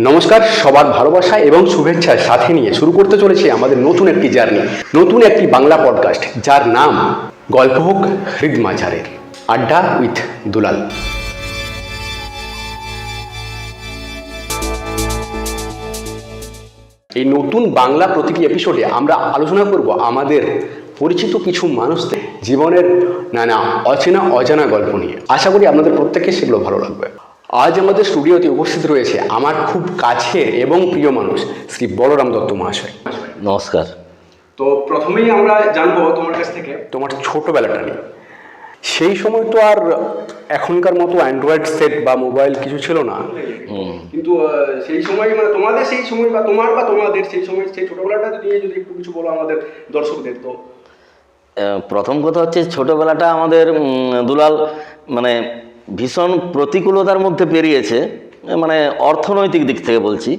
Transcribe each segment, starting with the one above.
নমস্কার, সবার ভালোবাসা এবং শুভেচ্ছার সাথে নিয়ে শুরু করতে চলেছে আমাদের নতুন একটি জার্নি, নতুন একটি বাংলা পডকাস্ট যার নাম গল্প হোক, হৃদমাঝারের আড্ডা উইথ দুলাল। এই নতুন বাংলা প্রতিটি এপিসোডে আমরা আলোচনা করব আমাদের পরিচিত কিছু মানুষদের জীবনের নানা অচেনা অজানা গল্প নিয়ে। আশা করি আপনাদের প্রত্যেককে সেগুলো ভালো লাগবে। আজ আমাদের স্টুডিওতে উপস্থিত রয়েছে আমার খুব কাছের এবং প্রিয় মানুষ শ্রী বলরাম দত্ত মহাশয়। নমস্কার। তো প্রথমেই আমরা জানব তোমার কাছ থেকে। তোমার ছোটবেলাটা নিয়ে। সেই সময় তো আর এখনকার মতো অ্যান্ড্রয়েড সেট বা মোবাইল কিছু ছিল না। কিন্তু সেই সময় মানে তোমাদের সেই সময় বা তোমার বা তোমাদের সেই সময় সেই ছোটবেলাটা নিয়ে যদি একটু কিছু বলো আমাদের দর্শকদের তো। প্রথম কথা হচ্ছে ছোটবেলাটা আমাদের দুলাল মানে ভীষণ প্রতিকূলতার মধ্যে পেরিয়েছে মানে অর্থনৈতিক দিক থেকে বলছি।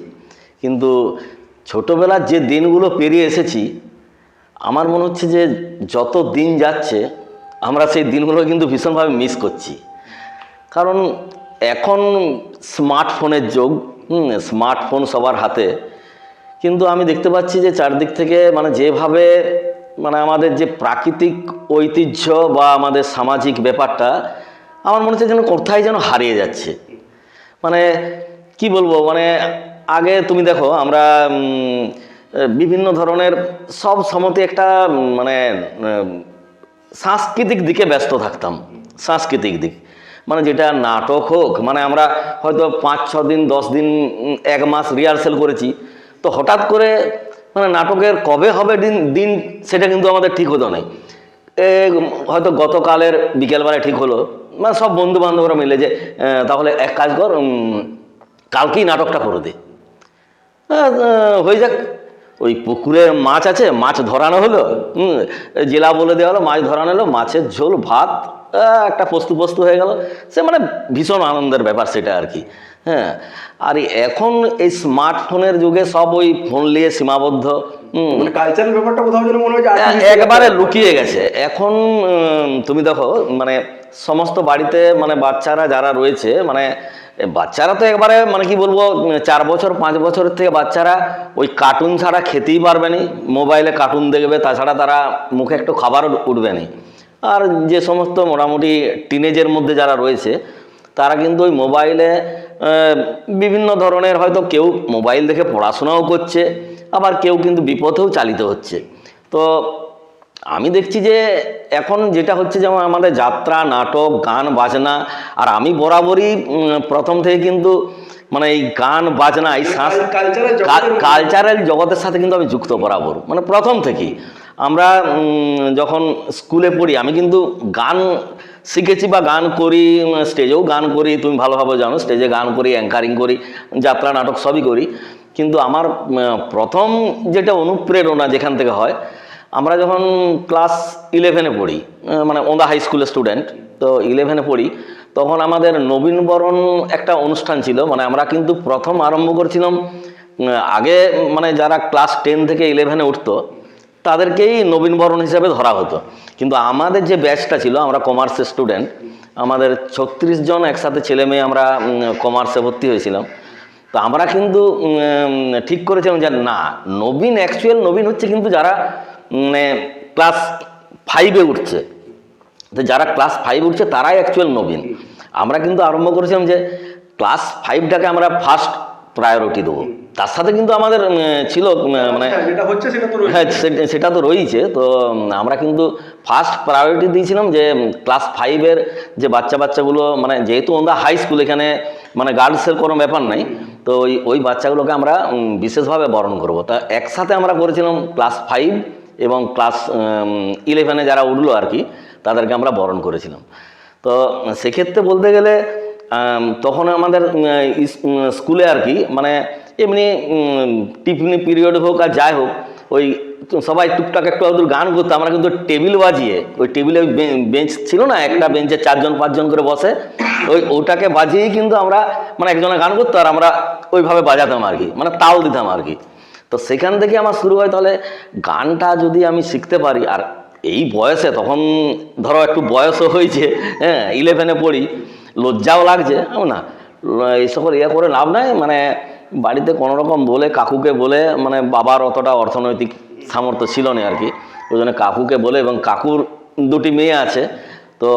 কিন্তু ছোটোবেলার যে দিনগুলো পেরিয়ে এসেছি, আমার মনে হচ্ছে যে যত দিন যাচ্ছে, আমরা সেই দিনগুলো কিন্তু ভীষণভাবে মিস করছি। কারণ এখন স্মার্টফোনের যুগ, হুম স্মার্টফোন সবার হাতে। কিন্তু আমি দেখতে পাচ্ছি যে চারদিক থেকে মানে যেভাবে মানে আমাদের যে প্রাকৃতিক ঐতিহ্য বা আমাদের সামাজিক ব্যাপারটা আমার মনে হচ্ছে যেন কোথায় যেন হারিয়ে যাচ্ছে। মানে কি বলব? মানে আগে তুমি দেখো আমরা বিভিন্ন ধরনের সব সমতে একটা মানে সাংস্কৃতিক দিকে ব্যস্ত থাকতাম। সাংস্কৃতিক দিক। মানে যেটা নাটক হোক মানে আমরা হয়তো পাঁচ ছ দিন দশ দিন এক মাস রিহার্সেল করেছি। তো হঠাৎ করে মানে নাটকের কবে হবে দিন দিন সেটা কিন্তু আমাদের ঠিক হতো না এ, হয়তো গতকালের বিকেলবেলায় ঠিক হলো। মানে সব বন্ধু বান্ধবরা মিলে যে তাহলে এক কাজ কর কালকেই নাটকটা করে দে। হয়ে যাক। ওই পুকুরে মাছ আছে মাছ ধরানো হলো জেলা বলে দেওয়া হলো মাছ ধরানো হলো মাছের ঝোল ভাত একটা পস্তু পস্তু হয়ে গেল। সে মানে ভীষণ আনন্দের ব্যাপার সেটা আর কি। হ্যাঁ আর এখন এই স্মার্টফোনের যুগে সব ওই ফোন নিয়ে সীমাবদ্ধ হুম মানে ব্যাপারটা কোথাও যেন মনে হয় যে এ- artificial একবারে লুকিয়ে গেছে। এখন তুমি দেখো মানে সমস্ত বাড়িতে মানে বাচ্চারা যারা রয়েছে মানে বাচ্চারা তো একবারে মানে কি বলব, চার বছর, পাঁচ বছরের থেকে বাচ্চারা ওই কার্টুন ছাড়া খেতেই পারবে না মোবাইলে কার্টুন দেখবে, তাছাড়া তারা মুখে একটু খাবারও উঠবে না। আর যে সমস্ত মোটামুটি টিনেজের মধ্যে যারা রয়েছে, তারা কিন্তু ওই মোবাইলে বিভিন্ন ধরনের হয়তো কেউ মোবাইল দেখে পড়াশোনাও করছে, আবার কেউ কিন্তু বিপথেও চালিত হচ্ছে। তো আমি দেখছি যে এখন যেটা হচ্ছে যেমন আমাদের যাত্রা নাটক গান বাজনা আর আমি বরাবরই প্রথম থেকে কিন্তু মানে এই গান বাজনা এই কালচারাল জগতের সাথে কিন্তু আমি যুক্ত বরাবর। মানে প্রথম থেকেই। আমরা যখন স্কুলে পড়ি আমি কিন্তু গান শিখেছি বা গান করি স্টেজেও গান করি তুমি ভালোভাবে জানো স্টেজে গান করি অ্যাঙ্কারিং করি যাত্রা নাটক সবই করি। কিন্তু আমার প্রথম যেটা অনুপ্রেরণা যেখান থেকে হয় আমরা যখন ক্লাস ইলেভেনে পড়ি মানে ওন্দা হাই স্কুলের স্টুডেন্ট তো ইলেভেনে পড়ি, তখন আমাদের নবীনবরণ একটা অনুষ্ঠান ছিল মানে আমরা কিন্তু প্রথম আরম্ভ করেছিলাম আগে মানে যারা ক্লাস টেন থেকে ইলেভেনে উঠতো, তাদেরকেই নবীনবরণ হিসাবে ধরা হতো। কিন্তু আমাদের যে ব্যাচটা ছিল, আমরা কমার্সের স্টুডেন্ট আমাদের ছত্রিশ জন একসাথে ছেলে মেয়ে আমরা কমার্সে ভর্তি হয়েছিলাম। তো আমরা কিন্তু ঠিক করেছিলাম যে না, নবীন অ্যাকচুয়াল নবীন হচ্ছে কিন্তু যারা ক্লাস ফাইভে উঠছে। তো যারা ক্লাস ফাইভ উঠছে তারাই অ্যাকচুয়াল নবীন। আমরা কিন্তু আরম্ভ করেছিলাম যে ক্লাস ফাইভটাকে আমরা ফার্স্ট প্রায়োরিটি দেবো। তার সাথে কিন্তু আমাদের ছিল মানে হ্যাঁ, সেটা তো রয়েছে। হ্যাঁ সেটা তো রয়েছে। তো আমরা কিন্তু ফার্স্ট প্রায়োরিটি দিয়েছিলাম যে ক্লাস ফাইভের যে বাচ্চা বাচ্চাগুলো মানে যেহেতু আমরা হাই স্কুল এখানে মানে গার্লসের কোনো ব্যাপার নাই তো ওই ওই বাচ্চাগুলোকে আমরা বিশেষভাবে বরণ করব। তা একসাথে আমরা করেছিলাম ক্লাস ফাইভ এবং ক্লাস ইলেভেনে যারা উঠল আর কি, তাদেরকে আমরা বরণ করেছিলাম। তো সেক্ষেত্রে বলতে গেলে তখন আমাদের স্কুলে আর কি মানে এমনি টিফিনি পিরিয়ড হোক আর যাই হোক, ওই সবাই টুকটাক একটু আধটু গান করতো। আমরা কিন্তু টেবিল বাজিয়ে, ওই টেবিলে বেঞ্চ ছিল না, একটা বেঞ্চে চারজন, পাঁচজন করে বসে, ওই ওটাকে বাজিয়েই কিন্তু আমরা মানে একজনে গান করতো আর আমরা ওইভাবে বাজাতাম আর কি মানে তাল দিতাম আর কি। তো সেখান থেকে আমার শুরু হয় তাহলে গানটা যদি আমি শিখতে পারি, আর এই বয়সে তখন ধরো একটু বয়সও হয়েছে হ্যাঁ ইলেভেনে পড়ি, লজ্জাও লাগছে না। এই সকল ইয়ে করে লাভ নাই মানে বাড়িতে কোনো রকম বলে কাকুকে বলে মানে বাবার অতটা অর্থনৈতিক সামর্থ্য ছিল না আর কি। ওই জন্য কাকুকে বলে এবং কাকুর দুটি মেয়ে আছে, তো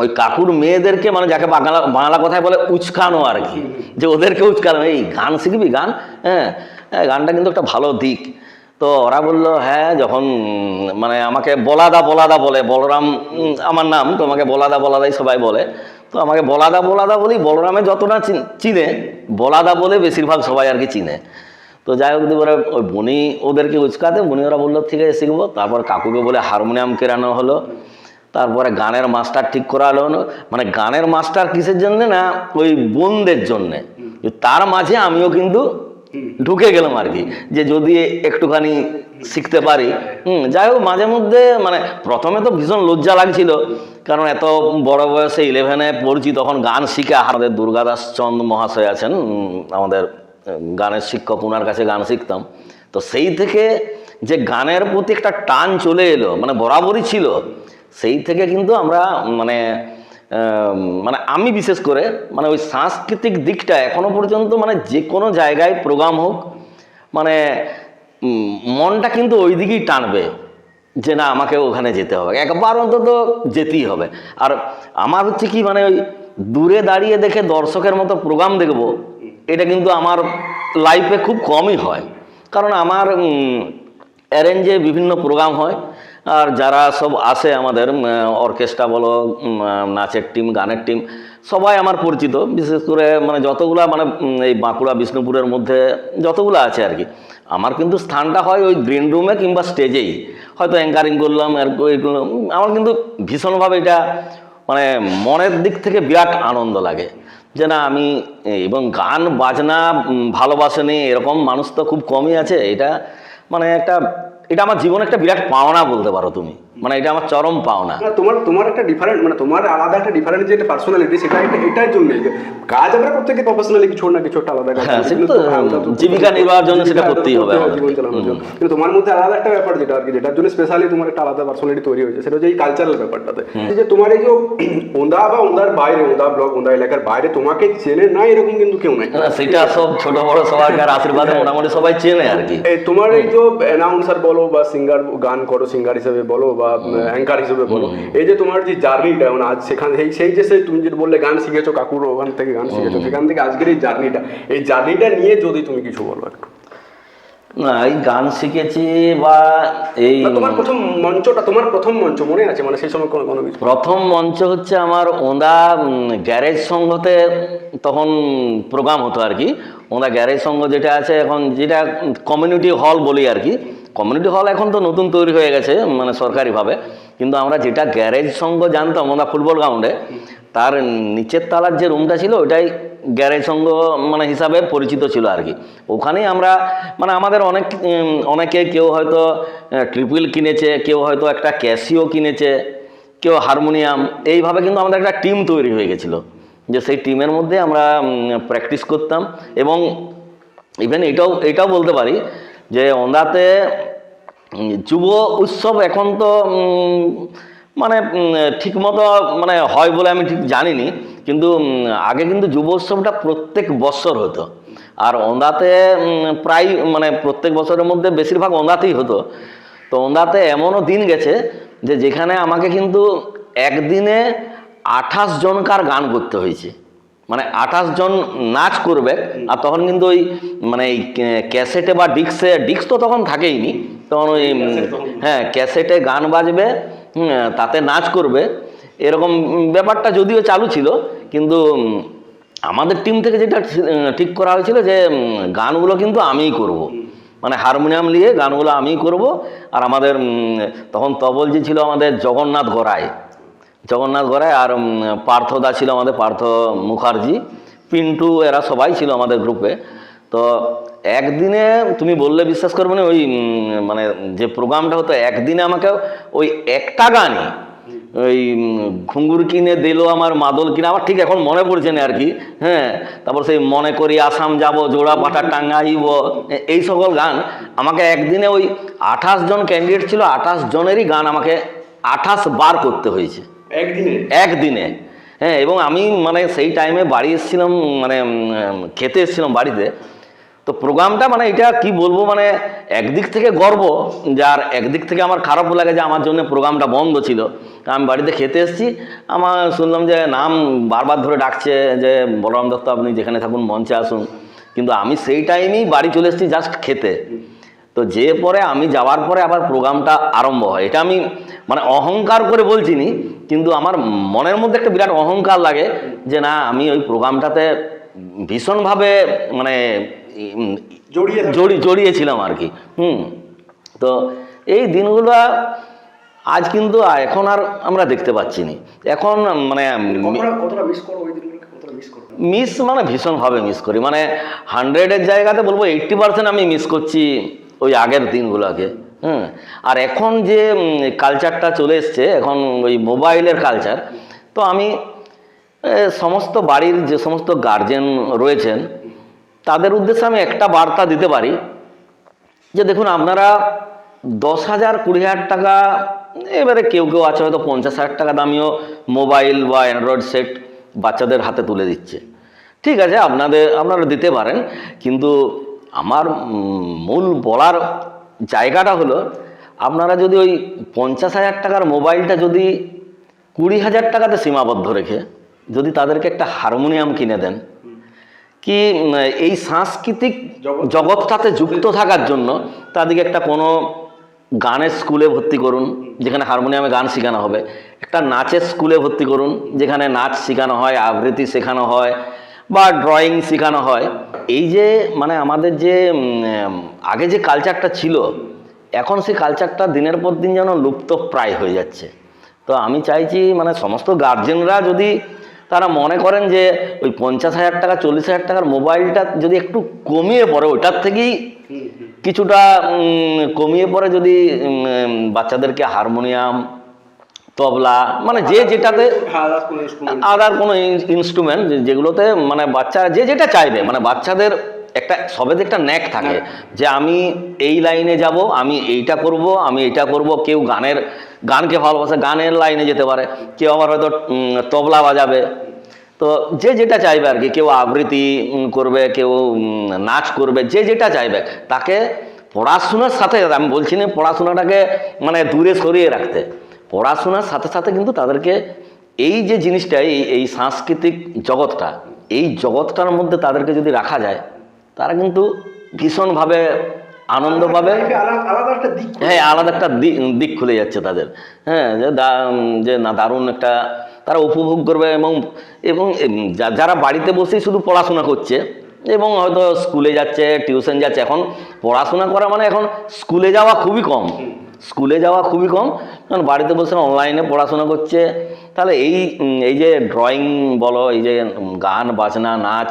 ওই কাকুর মেয়েদেরকে মানে যাকে বাংলা বাংলা কথায় বলে উচকানো আর কি, যে ওদেরকে উচকানো, এই গান শিখবি, গান হ্যাঁ হ্যাঁ, গানটা কিন্তু একটা ভালো দিক। তো ওরা বলল হ্যাঁ যখন মানে আমাকে বলাদা বলাদা বলে বলরাম আমার নাম তো আমাকে বলাদা বলাদাই সবাই বলে। তো আমাকে বলাদা বলাদা বলি বলরামে যতটা চিন- চিনে বলাদা বলে বেশিরভাগ সবাই আর কি চিনে। তো যাই হোক ওরা ওই বনি ওদেরকে উচকাতে বনি ওরা বলল ঠিক আছে শিখব। তারপর কাকুকে বলে হারমোনিয়াম কেরানো হলো। তারপরে গানের মাস্টার ঠিক করা হলো। মানে গানের মাস্টার কিসের জন্যে না ওই বোনদের জন্যে। তার মাঝে আমিও কিন্তু ঢুকে গেলাম আর কি, যে যদি একটুখানি শিখতে পারি। হুম, যাই হোক, মাঝে মধ্যে মানে প্রথমে তো ভীষণ লজ্জা লাগছিল, কারণ এত বড় বয়সে ইলেভেনে পড়ছি, তখন গান শিখে আমাদের দুর্গাদাস চন্দ মহাশয় আছেন আমাদের গানের শিক্ষক ওনার কাছে গান শিখতাম। তো সেই থেকে যে গানের প্রতি একটা টান চলে এলো মানে বরাবরই ছিল, সেই থেকে কিন্তু আমরা মানে মানে আমি বিশেষ করে মানে ওই সাংস্কৃতিক দিকটা এখনও পর্যন্ত মানে যে কোনো জায়গায় প্রোগ্রাম হোক মানে মনটা কিন্তু ওই দিকেই টানবে যে না, আমাকে ওখানে যেতে হবে। একবার অন্তত যেতেই হবে। আর আমার হচ্ছে কি মানে ওই দূরে দাঁড়িয়ে দেখে দর্শকের মতো প্রোগ্রাম দেখব, এটা কিন্তু আমার লাইফে খুব কমই হয়। কারণ আমার অ্যারেঞ্জে বিভিন্ন প্রোগ্রাম হয়। আর যারা সব আসে আমাদের অর্কেস্ট্রা বলো নাচের টিম, গানের টিম, সবাই আমার পরিচিত। বিশেষ করে মানে যতগুলা মানে এই বাঁকুড়া, বিষ্ণুপুরের মধ্যে যতগুলো আছে আর কি। আমার কিন্তু স্থানটা হয় ওই গ্রিন রুমে কিংবা স্টেজেই। হয়তো অ্যাঙ্কারিং করলাম, আর আমার কিন্তু ভীষণভাবে এটা মানে মনের দিক থেকে বিরাট আনন্দ লাগে। যে না, আমি, এবং গান, বাজনা ভালোবাসেনি এরকম মানুষ তো খুব কমই আছে। এটা মানে একটা এটা আমার জীবনে একটা বিরাট পাওনা বলতে পারো তুমি। মানে এটা আমার চরম পাওনা। তোমার তোমার একটা ডিফারেন্ট মানে তোমার আলাদা একটা ডিফারেন্ট যে একটা পার্সোনালিটি সেটা এটা এটার জন্য কাজ আমরা প্রত্যেকে প্রফেশনালি কিছু না কিছু একটা আলাদা কাজ হ্যাঁ, জীবিকা নির্বাহের জন্য সেটা করতেই হবে জীবন চালানোর জন্য। কিন্তু তোমার মধ্যে আলাদা একটা ব্যাপার যেটা আর কি যেটার জন্য স্পেশালি তোমার একটা আলাদা পার্সোনালিটি তৈরি হয়েছে সেটা হচ্ছে এই কালচারাল ব্যাপারটাতে। যে তোমার এই যে ওন্দা বা ওন্দার বাইরে ওন্দা ব্লক ওন্দা এলাকার বাইরে তোমাকে চেনে না এরকম কিন্তু কেউ নাই। সেটা সব ছোট বড় সবার আশীর্বাদে মোটামুটি সবাই চেনে আর কি। তোমার এই যে অ্যানাউন্সার বলো বা সিঙ্গার গান করো সিঙ্গার হিসেবে বলো বা অ্যাঙ্কার হিসেবে বলো এই যে তোমার যে জার্নিটা মানে আজ সেখান সেই সেই যে সেই তুমি যেটা বললে গান শিখেছো কাকুর ওখান থেকে গান শিখেছো সেখান থেকে আজকের এই জার্নিটা এই জার্নিটা নিয়ে যদি তুমি কিছু বলো একটু। না এই গান শিখেছি বা এই তোমার প্রথম মঞ্চটা তোমার প্রথম মঞ্চ মনে আছে? মানে সেই সময় কোনো কোনো কিছু? প্রথম মঞ্চ হচ্ছে আমার ওঁদা গ্যারেজ সংঘতে তখন প্রোগ্রাম হতো আর কি। ওঁদা গ্যারেজ সংঘ যেটা আছে এখন যেটা কমিউনিটি হল বলি আর কি। কমিউনিটি হল এখন তো নতুন তৈরি হয়ে গেছে মানে সরকারিভাবে। কিন্তু আমরা যেটা গ্যারেজ সংঘ জানতাম ওঁদা ফুটবল গ্রাউন্ডে তার নিচের তালার যে রুমটা ছিল, ওটাই গ্যারেজ সংঘ মানে হিসাবে পরিচিত ছিল আর কি। ওখানেই আমরা মানে আমাদের অনেক অনেকে কেউ হয়তো ট্রিপল কিনেছে, কেউ হয়তো একটা ক্যাসিও কিনেছে, কেউ হারমোনিয়াম এইভাবে কিন্তু আমাদের একটা টিম তৈরি হয়ে গেছিল। যে সেই টিমের মধ্যে আমরা প্র্যাকটিস করতাম এবং ইভেন এটাও এটাও বলতে পারি যে ওঁদাতে যুব উৎসব এখন তো মানে ঠিকমতো মানে হয় বলে আমি ঠিক জানিনি। কিন্তু আগে কিন্তু যুব উৎসবটা প্রত্যেক বছর হতো। আর ওঁদাতে প্রায় মানে প্রত্যেক বছরের মধ্যে বেশিরভাগ ওঁদাতেই হতো। তো ওঁদাতে এমনও দিন গেছে যে, যেখানে আমাকে কিন্তু একদিনে আঠাশ জনকার গান করতে হয়েছে। মানে আঠাশ জন নাচ করবে আর তখন কিন্তু ওই মানে এই ক্যাসেটে বা ডিক্সে ডিক্স তো তখন থাকেই নি তখন ওই হ্যাঁ ক্যাসেটে গান বাজবে তাতে নাচ করবে এরকম ব্যাপারটা যদিও চালু ছিল কিন্তু আমাদের টিম থেকে যেটা ঠিক- করা হয়েছিল যে গানগুলো কিন্তু আমিই করব। মানে হারমোনিয়াম নিয়ে গানগুলো আমিই করব আর আমাদের তখন তবলজি ছিল আমাদের জগন্নাথ গড়াই জগন্নাথ গড়াই আর পার্থদা ছিল আমাদের পার্থ মুখার্জি, পিন্টু এরা সবাই ছিল আমাদের গ্রুপে তো একদিনে তুমি বললে বিশ্বাস করবে না, ওই মানে যে প্রোগ্রামটা হতো, একদিনে আমাকে ওই একটা গানই, ওই ঘুঙ্গুর কিনে দিল আমার মাদল কিনে আমার ঠিক এখন মনে পড়ছে না আর কি হ্যাঁ তারপর সেই মনে করি আসাম যাব, জোড়া পাটা টাঙ্গাইব এই সকল গান, আমাকে একদিনে ওই আঠাশ জন ক্যান্ডিডেট ছিল, আঠাশ জনেরই গান আমাকে আঠাশ বার করতে হয়েছে। একদিনে? একদিনে। হ্যাঁ এবং আমি মানে সেই টাইমে বাড়ি এসেছিলাম মানে খেতে এসেছিলাম বাড়িতে। তো প্রোগ্রামটা মানে এটা কি বলব মানে একদিক থেকে গর্ব যার একদিক থেকে আমার খারাপ লাগে যে আমার জন্য প্রোগ্রামটা বন্ধ ছিল। আমি বাড়িতে খেতে এসেছি। আমার শুনলাম যে নাম বারবার ধরে ডাকছে যে, বলরাম দত্ত, আপনি যেখানে থাকুন মঞ্চে আসুন। কিন্তু আমি সেই টাইমেই বাড়ি চলে এসেছি জাস্ট খেতে। তো যে পরে আমি যাওয়ার পরে আবার প্রোগ্রামটা আরম্ভ হয়। এটা আমি মানে অহংকার করে বলছি নি কিন্তু আমার মনের মধ্যে একটা বিরাট অহংকার লাগে যে না আমি ওই প্রোগ্রামটাতে ভীষণভাবে মানে জড়িয়ে জড়ি জড়িয়েছিলাম আর কি। হুম তো এই দিনগুলো আজ কিন্তু এখন আর আমরা দেখতে পাচ্ছি নি। এখন মানে মিস মানে ভীষণভাবে মিস করি। মানে হান্ড্রেডের জায়গাতে বলব এইট্টি পার্সেন্ট আমি মিস করছি। ওই আগের দিনগুলোকে, হুম? আর এখন যে কালচারটা চলে এসছে, এখন ওই মোবাইলের কালচার তো আমি সমস্ত বাড়ির যে সমস্ত গার্জেন রয়েছেন, তাদের উদ্দেশ্যে আমি একটা বার্তা দিতে পারি, যে দেখুন, আপনারা দশ হাজার, কুড়ি হাজার টাকা, এবারে কেউ কেউ আছে হয়তো পঞ্চাশ হাজার টাকা দামিও মোবাইল বা অ্যান্ড্রয়েড সেট বাচ্চাদের হাতে তুলে দিচ্ছে। ঠিক আছে, আপনাদের, আপনারা দিতে পারেন, কিন্তু আমার মূল বলার জায়গাটা হলো আপনারা যদি ওই পঞ্চাশ হাজার টাকার মোবাইলটা যদি কুড়ি হাজার টাকাতে সীমাবদ্ধ রেখে যদি তাদেরকে একটা হারমোনিয়াম কিনে দেন কি এই সাংস্কৃতিক জগৎ। জগৎটাতে যুক্ত থাকার জন্য তাদেরকে একটা কোনো গানের স্কুলে ভর্তি করুন যেখানে হারমোনিয়ামে গান শেখানো হবে একটা নাচের স্কুলে ভর্তি করুন যেখানে নাচ শেখানো হয় আবৃত্তি শেখানো হয় বা ড্রয়িং শেখানো হয়। এই যে মানে আমাদের যে আগে যে কালচারটা ছিল, এখন সেই কালচারটা দিনের পর দিন যেন লুপ্ত প্রায় হয়ে যাচ্ছে। তো আমি চাইছি মানে সমস্ত গার্জেনরা যদি তারা মনে করেন যে, ওই পঞ্চাশ হাজার টাকা, চল্লিশ হাজার টাকার মোবাইলটা যদি একটু কমিয়ে পড়ে, ওটার থেকেই কিছুটা কমিয়ে পড়ে যদি বাচ্চাদেরকে হারমোনিয়াম তবলা মানে যে যেটাতে হ্যাঁ। আদার কোনো ইনস্ট্রুমেন্ট যেগুলোতে মানে বাচ্চা যে যেটা চাইবে মানে বাচ্চাদের একটা সবেতে একটা ন্যাক থাকে যে আমি এই লাইনে যাব আমি এইটা করব আমি এইটা করব কেউ গানের গানকে ভালোবাসে গানের লাইনে যেতে পারে। কেউ আবার হয়তো তবলা বাজাবে। তো যে যেটা চাইবে আর কি কেউ আবৃত্তি করবে কেউ নাচ করবে যে যেটা চাইবে তাকে পড়াশোনার সাথে আমি বলছি না পড়াশোনাটাকে মানে দূরে সরিয়ে রাখতে। পড়াশোনার সাথে সাথে কিন্তু তাদেরকে এই যে জিনিসটা, এই এই সাংস্কৃতিক জগৎটা, এই জগৎটার মধ্যে তাদেরকে যদি রাখা যায়, তারা কিন্তু ভীষণভাবে আনন্দ পাবে। হ্যাঁ আলাদা একটা দিক দিক খুলে যাচ্ছে তাদের। হ্যাঁ যে যে না, দারুণ একটা, তারা উপভোগ করবে এবং এবং যারা বাড়িতে বসেই শুধু পড়াশোনা করছে, এবং হয়তো স্কুলে যাচ্ছে, টিউশন যাচ্ছে, এখন পড়াশোনা করা মানে এখন স্কুলে যাওয়া খুবই কম। স্কুলে যাওয়া খুবই কম কারণ বাড়িতে বসে অনলাইনে পড়াশোনা করছে। তাহলে এই এই যে ড্রয়িং বলো এই যে গান বাজনা নাচ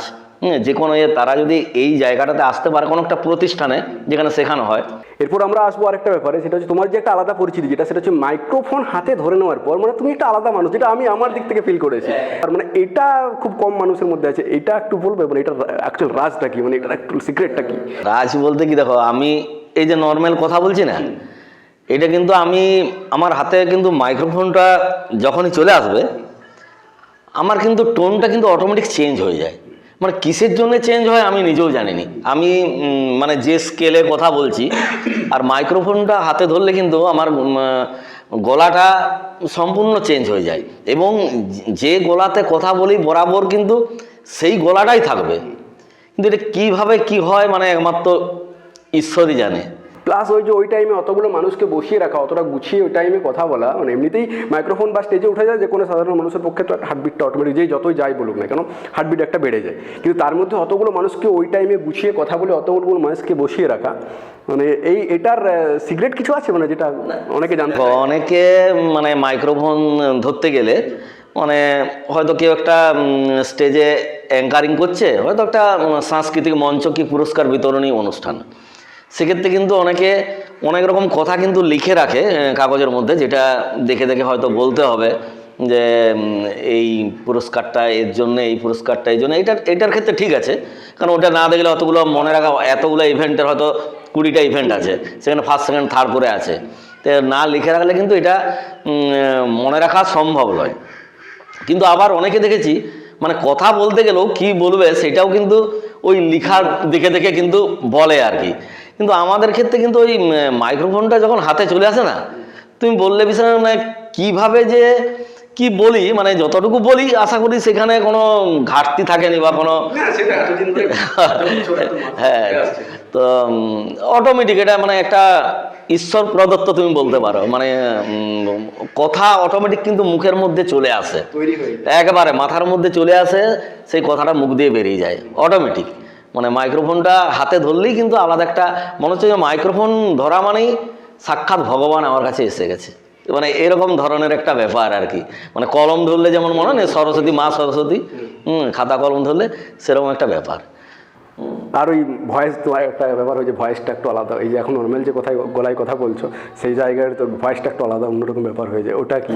যে কোনো ইয়ে তারা যদি এই জায়গাটাতে আসতে পারে কোনো একটা প্রতিষ্ঠানে যেখানে শেখানো হয়। এরপর আমরা আসব আরেকটা ব্যাপারে সেটা হচ্ছে তোমার যে একটা আলাদা পরিচিতি যেটা সেটা হচ্ছে মাইক্রোফোন হাতে ধরে নেওয়ার পর মানে তুমি একটা আলাদা মানুষ যেটা আমি আমার দিক থেকে ফিল করেছি। আর মানে এটা খুব কম মানুষের মধ্যে আছে এটা একটু বলবে মানে এটা অ্যাকচুয়াল রাজটা কি মানে এটা একটু সিক্রেটটা কি? রাজ বলতে কি দেখো আমি এই যে নর্মাল কথা বলছি না এটা কিন্তু আমি, আমার হাতে কিন্তু মাইক্রোফোনটা যখনই চলে আসবে, আমার কিন্তু টোনটা কিন্তু অটোমেটিক চেঞ্জ হয়ে যায়। মানে কিসের জন্য চেঞ্জ হয় আমি নিজেও জানিনি। আমি মানে যে স্কেলে কথা বলছি, আর মাইক্রোফোনটা হাতে ধরলে কিন্তু আমার গলাটা সম্পূর্ণ চেঞ্জ হয়ে যায়। এবং যে গলাতে কথা বলি বরাবর কিন্তু সেই গলাটাই থাকবে। কিন্তু এটা কীভাবে কি হয় মানে একমাত্র ঈশ্বরই জানে। প্লাস ওই যে ওই টাইমে অতগুলো মানুষকে বসিয়ে রাখা, অতটা গুছিয়ে ওই টাইমে কথা বলা মানে এমনিতেই মাইক্রোফোন বা স্টেজে উঠে যায় যে কোনো সাধারণ মানুষের পক্ষে তো হার্টবিটটা অটোমেটিক যেই যতই যাই বলুক না কেন হার্টবিট একটা বেড়ে যায়। কিন্তু তার মধ্যে অতগুলো মানুষকে ওই টাইমে গুছিয়ে কথা বলে অতগুলো মানুষকে বসিয়ে রাখা মানে এই এটার সিক্রেট কিছু আছে? মানে যেটা অনেকে জানতে অনেকে মানে মাইক্রোফোন ধরতে গেলে মানে হয়তো কেউ একটা স্টেজে অ্যাঙ্কারিং করছে, হয়তো একটা সাংস্কৃতিক মঞ্চ কি পুরস্কার বিতরণী অনুষ্ঠান। সেক্ষেত্রে কিন্তু অনেকে অনেক রকম কথা কিন্তু লিখে রাখে কাগজের মধ্যে, যেটা দেখে দেখে হয়তো বলতে হবে যে এই পুরস্কারটা এর জন্য, এই পুরস্কারটা এই জন্য এটার এটার ক্ষেত্রে ঠিক আছে। কারণ ওটা না দেখলে অতগুলো মনে রাখা, এতগুলো ইভেন্টের হয়তো কুড়িটা ইভেন্ট আছে, সেখানে ফার্স্ট সেকেন্ড থার্ড করে আছে। তো না লিখে রাখলে কিন্তু এটা মনে রাখা সম্ভব নয়। কিন্তু আবার অনেকে দেখেছি মানে কথা বলতে গেলেও কি বলবে সেটাও কিন্তু ওই লিখার দেখে দেখে কিন্তু বলে আর কি। কিন্তু আমাদের ক্ষেত্রে কিন্তু ওই মাইক্রোফোনটা যখন হাতে চলে আসে না তুমি বললে বিষয় মানে কীভাবে যে কি বলি মানে যতটুকু বলি আশা করি সেখানে কোনো ঘাটতি থাকেনি বা কোনো হ্যাঁ তো অটোমেটিক এটা মানে একটা ঈশ্বর প্রদত্ত তুমি বলতে পারো মানে কথা অটোমেটিক কিন্তু মুখের মধ্যে চলে আসে। একেবারে মাথার মধ্যে চলে আসে সেই কথাটা মুখ দিয়ে বেরিয়ে যায় অটোমেটিক মানে মাইক্রোফোনটা হাতে ধরলেই কিন্তু আলাদা একটা, মনে হচ্ছে যে মাইক্রোফোন ধরা মানেই সাক্ষাৎ ভগবান আমার কাছে এসে গেছে। মানে এরকম ধরনের একটা ব্যাপার আর কি। মানে কলম ধরলে যেমন মনে নেই সরস্বতী, মা সরস্বতী, হুম, খাতা কলম ধরলে সেরকম একটা ব্যাপার। আর ওই ভয়েস তোমার একটা ব্যাপার হয়েছে ভয়েসটা একটু আলাদা। এই যে এখন নর্মাল যে কথায়, গলায় কথা বলছো, সেই জায়গায় তো ভয়েসটা একটু আলাদা, অন্যরকম ব্যাপার হয়ে যায়। ওটা কি?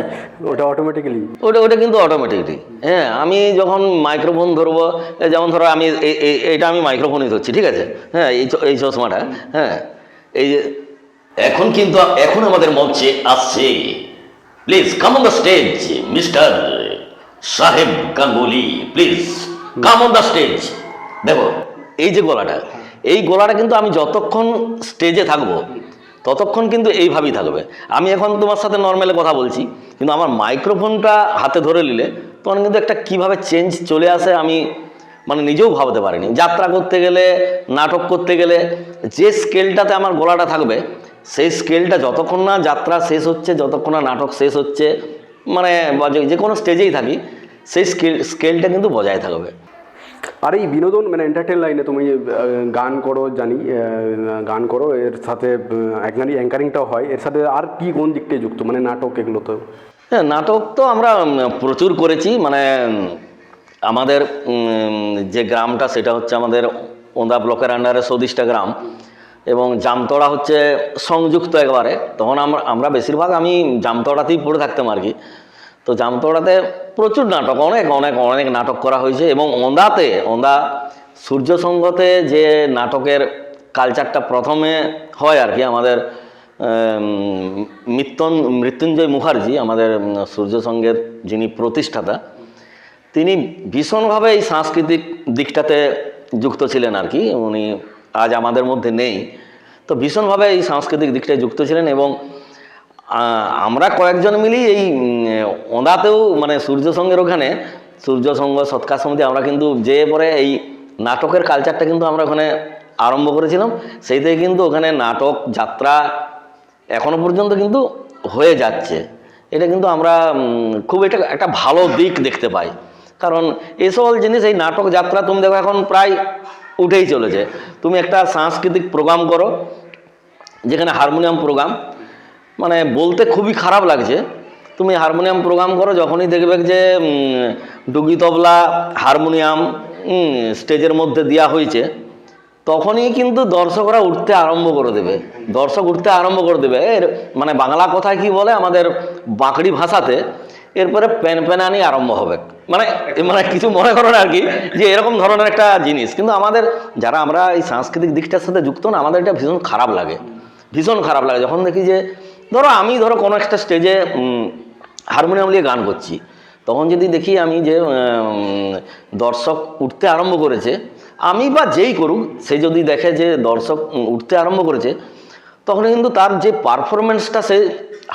ওটা অটোমেটিক্যালি ওটা ওটা কিন্তু অটোমেটিকলি হ্যাঁ আমি যখন মাইক্রোফোন ধরবো যেমন ধরো আমি এইটা আমি মাইক্রোফোনই ধরছি, ঠিক আছে? হ্যাঁ এই এই চশমাটা হ্যাঁ এই যে এখন কিন্তু, এখন আমাদের মঞ্চে আসছে। Please come on the stage mister সাহেব Ganguly please come on the stage দেখো এই যে গলাটা, এই গলাটা কিন্তু আমি যতক্ষণ স্টেজে থাকব, ততক্ষণ কিন্তু এইভাবেই থাকবে। আমি এখন তোমার সাথে নর্মালে কথা বলছি, কিন্তু আমার মাইক্রোফোনটা হাতে ধরে নিলে তখন কিন্তু একটা কীভাবে চেঞ্জ চলে আসে আমি মানে নিজেও ভাবতে পারিনি। যাত্রা করতে গেলে, নাটক করতে গেলে, যে স্কেলটাতে আমার গলাটা থাকবে, সেই স্কেলটা যতক্ষণ না যাত্রা শেষ হচ্ছে, যতক্ষণ না নাটক শেষ হচ্ছে মানে যে- কোনো স্টেজেই থাকি, সেই স্কেল স্কেলটা কিন্তু বজায় থাকবে। আর এই বিনোদন মানে এন্টারটেন লাইনে তুমি গান করো, জানি গান করো, এর সাথে একনারি অ্যাঙ্কারিংটাও হয়। এর সাথে আর কি, কোন দিকটায় যুক্ত? মানে নাটক এগুলো তো হ্যাঁ নাটক তো আমরা প্রচুর করেছি। মানে আমাদের যে গ্রামটা, সেটা হচ্ছে আমাদের ওন্দা ব্লকের আন্ডারে সদিশটা গ্রাম। এবং জামতড়া হচ্ছে সংযুক্ত একবারে। তখন আমরা আমরা বেশিরভাগ আমি জামতড়াতেই পড়ে থাকতাম আর কি। তো জামতড়াতে প্রচুর নাটক, অনেক অনেক অনেক নাটক করা হয়েছে এবং ওন্দাতে, ওন্দা সূর্য সঙ্গতে যে নাটকের কালচারটা প্রথমে হয় আর কি আমাদের মৃত্যুন মৃত্যুঞ্জয় মুখার্জি, আমাদের সূর্য সঙ্গের যিনি প্রতিষ্ঠাতা, তিনি ভীষণভাবে এই সাংস্কৃতিক দিকটাতে যুক্ত ছিলেন আর কি। উনি আজ আমাদের মধ্যে নেই। তো ভীষণভাবে এই সাংস্কৃতিক দিকটায় যুক্ত ছিলেন এবং আমরা কয়েকজন মিলেই এই ওঁদাতেও মানে সূর্য সঙ্গের ওখানে, সূর্য সঙ্গ সৎকার সমিতি, আমরা কিন্তু যে পরে এই নাটকের কালচারটা কিন্তু আমরা ওখানে আরম্ভ করেছিলাম সেই থেকে কিন্তু ওখানে নাটক, যাত্রা এখনও পর্যন্ত কিন্তু হয়ে যাচ্ছে। এটা কিন্তু আমরা খুব এটা একটা ভালো দিক দেখতে পাই। কারণ সকল জিনিস, এই নাটক, যাত্রা তুমি দেখো এখন প্রায় উঠেই চলেছে। তুমি একটা সাংস্কৃতিক প্রোগ্রাম করো, যেখানে হারমোনিয়াম প্রোগ্রাম মানে বলতে খুবই খারাপ লাগছে। তুমি হারমোনিয়াম প্রোগ্রাম করো, যখনই দেখবে যে ডুগি তবলা হারমোনিয়াম স্টেজের মধ্যে দেওয়া হয়েছে, তখনই কিন্তু দর্শকরা উঠতে আরম্ভ করে দেবে। দর্শক উঠতে আরম্ভ করে দেবে। এর মানে বাংলা কথায় কি বলে, আমাদের বাঁকড়ি ভাষাতে এরপরে প্যান প্যানানি আরম্ভ হবে। মানে মানে কিছু মনে করো না আর কি, যে এরকম ধরনের একটা জিনিস। কিন্তু আমাদের, যারা আমরা এই সাংস্কৃতিক দিকটার সাথে যুক্ত না, আমাদের এটা ভীষণ খারাপ লাগে। ভীষণ খারাপ লাগে। যখন দেখি যে ধরো আমি ধরো কোনো একটা স্টেজে হারমোনিয়াম নিয়ে গান করছি। তখন যদি দেখি আমি যে দর্শক উঠতে আরম্ভ করেছে আমি বা যেই করুক সে যদি দেখে যে দর্শক উঠতে আরম্ভ করেছে তখন কিন্তু তার যে পারফরমেন্সটা সে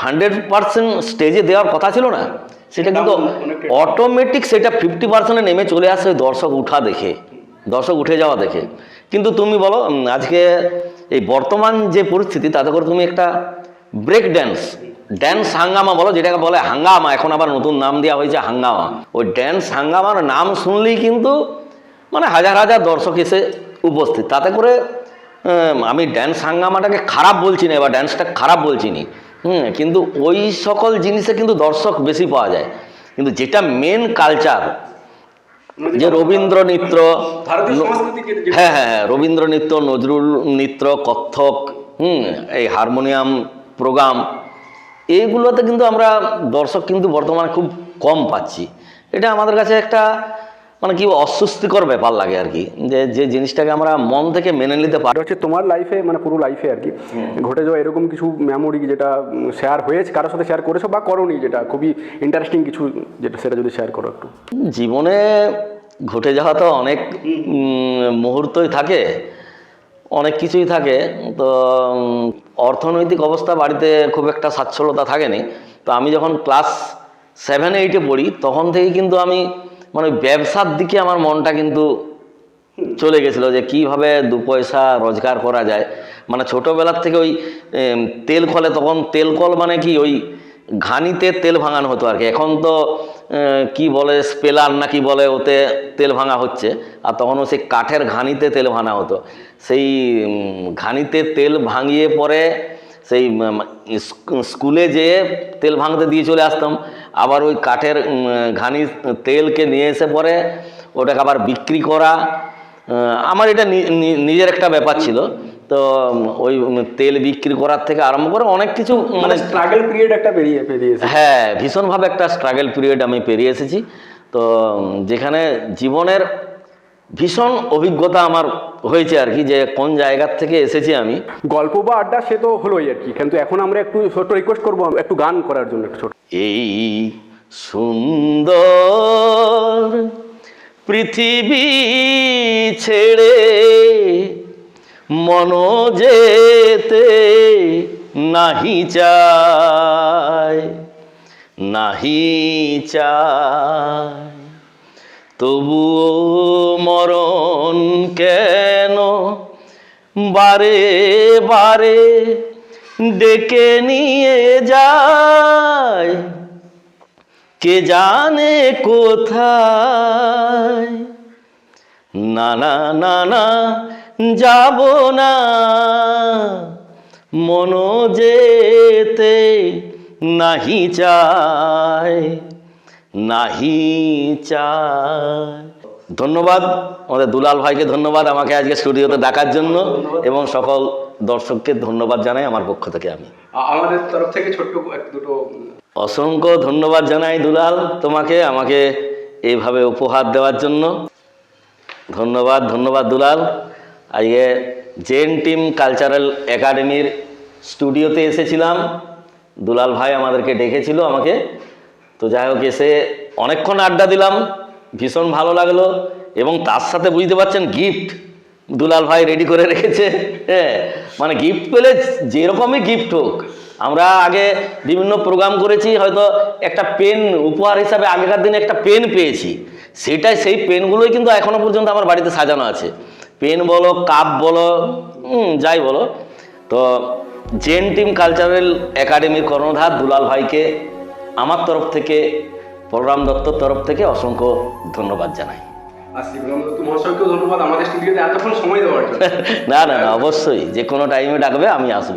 হান্ড্রেড পার্সেন্ট স্টেজে দেওয়ার কথা ছিল না। সেটা কিন্তু অটোমেটিক সেটা ফিফটি পার্সেন্টে নেমে চলে আসে দর্শক উঠা দেখে দর্শক উঠে যাওয়া দেখে। কিন্তু তুমি বলো আজকে এই বর্তমান যে পরিস্থিতি তাতে করে তুমি একটা ব্রেক ড্যান্স ড্যান্স হাঙ্গামা বলো যেটাকে বলে হাঙ্গামা। এখন আবার নতুন নাম দেওয়া হয়েছে হাঙ্গামা। ওই ড্যান্স হাঙ্গামার নাম শুনলেই কিন্তু মানে হাজার হাজার দর্শক এসে উপস্থিত। তাতে করে আমি ড্যান্স হাঙ্গামাটাকে খারাপ বলছি না বা ড্যান্সটা খারাপ বলছি নি। হুম কিন্তু ওই সকল জিনিসে কিন্তু দর্শক বেশি পাওয়া যায়। কিন্তু যেটা মেন কালচার যে রবীন্দ্র নৃত্য হ্যাঁ হ্যাঁ হ্যাঁ রবীন্দ্র নৃত্য নজরুল নৃত্য কত্থক হুম এই হারমোনিয়াম প্রোগ্রাম এইগুলোতে কিন্তু আমরা দর্শক কিন্তু বর্তমানে খুব কম পাচ্ছি। এটা আমাদের কাছে একটা মানে কি অস্বস্তিকর ব্যাপার লাগে আর কি যে যে জিনিসটাকে আমরা মন থেকে মেনে নিতে পারি। হচ্ছে তোমার লাইফে মানে পুরো লাইফে আর কি। ঘটে যাওয়া এরকম কিছু মেমোরি যেটা শেয়ার হয়েছে কারোর সাথে শেয়ার করেছ বা করোনি যেটা খুবই ইন্টারেস্টিং কিছু যেটা সেটা যদি শেয়ার করো একটু। জীবনে ঘটে যাওয়া তো অনেক মুহূর্তই থাকে অনেক কিছুই থাকে, তো অর্থনৈতিক অবস্থা বাড়িতে খুব একটা সচ্ছলতা থাকেনি। তো আমি যখন ক্লাস সেভেন এইটে পড়ি, তখন থেকেই কিন্তু আমি মানে ব্যবসার দিকে আমার মনটা কিন্তু চলে গেছিল যে কীভাবে দু পয়সা রোজগার করা যায়। মানে ছোটোবেলার থেকে ওই তেল কলে তখন তেল কল মানে কি? ওই ঘানিতে তেল ভাঙানো হতো আর কি। এখন তো কি বলে, স্পেলার না কি বলে, ওতে তেল ভাঙা হচ্ছে। আর তখনও সেই কাঠের ঘানিতে তেল ভাঙা হতো। সেই ঘানিতে তেল ভাঙিয়ে পরে সেই স্কুলে যেয়ে তেল ভাঙতে দিয়ে চলে আসতাম। আবার ওই কাঠের ঘানি, তেলকে নিয়ে এসে পরে ওটাকে আবার বিক্রি করা আমার এটা নিজের একটা ব্যাপার ছিল। তো ওই তেল বিক্রি করার থেকে আরম্ভ করে অনেক কিছু মানে মানে স্ট্রাগল পিরিয়ড একটা পেরিয়ে পেরিয়েছে হ্যাঁ ভীষণভাবে একটা স্ট্রাগল পিরিয়ড আমি পেরিয়ে এসেছি। তো যেখানে জীবনের ভীষণ অভিজ্ঞতা আমার হয়েছে আর কি যে কোন জায়গার থেকে এসেছি আমি। গল্প বা আড্ডা সে তো হলোই আর কি কিন্তু এখন আমরা একটু ছোট্ট রিকোয়েস্ট করব একটু গান করার জন্য একটু ছোট। এই সুন্দর পৃথিবী ছেড়ে মন যেতে নাহি চায় নাহি চায়। তবুও মরণ কেন বারে বারে ডেকে নিয়ে যায়? কে জানে কোথায়? না না না না যাব না। মন যেতে নাহি চায় নাহি চায়। ধন্যবাদ আমাদের দুলাল ভাইকে ধন্যবাদ আমাকে আজকে স্টুডিওতে ডাকার জন্য এবং সকল দর্শককে ধন্যবাদ জানাই আমার পক্ষ থেকে আমি। আমাদের তরফ থেকে ছোট্ট দুটো অসংখ্য ধন্যবাদ জানাই দুলাল তোমাকে আমাকে এইভাবে উপহার দেওয়ার জন্য। ধন্যবাদ ধন্যবাদ দুলাল। আজকে জেন টিম কালচারাল একাডেমির স্টুডিওতে এসেছিলাম। দুলাল ভাই আমাদেরকে ডেকেছিল আমাকে। তো যাই হোক, এসে অনেকক্ষণ আড্ডা দিলাম, ভীষণ ভালো লাগল এবং তার সাথে বুঝতে পারছেন গিফট দুলাল ভাই রেডি করে রেখেছে। হ্যাঁ মানে গিফট পেলে যেরকমই গিফট হোক। আমরা আগে বিভিন্ন প্রোগ্রাম করেছি, হয়তো একটা পেন উপহার হিসাবে আগেকার দিনে একটা পেন পেয়েছি। সেটাই, সেই পেনগুলোই কিন্তু এখনও পর্যন্ত আমার বাড়িতে সাজানো আছে। পেন বলো কাপ বলো যাই বলো। তো জেন টিম কালচারাল একাডেমির কর্ণধার দুলাল ভাইকে আমার তরফ থেকে বলরাম দত্তর তরফ থেকে অসংখ্য ধন্যবাদ জানাই। ধন্যবাদ আমাদের এতক্ষণ সময় দেওয়ার জন্য। না না না অবশ্যই যে কোনো টাইমে ডাকবে আমি আসব।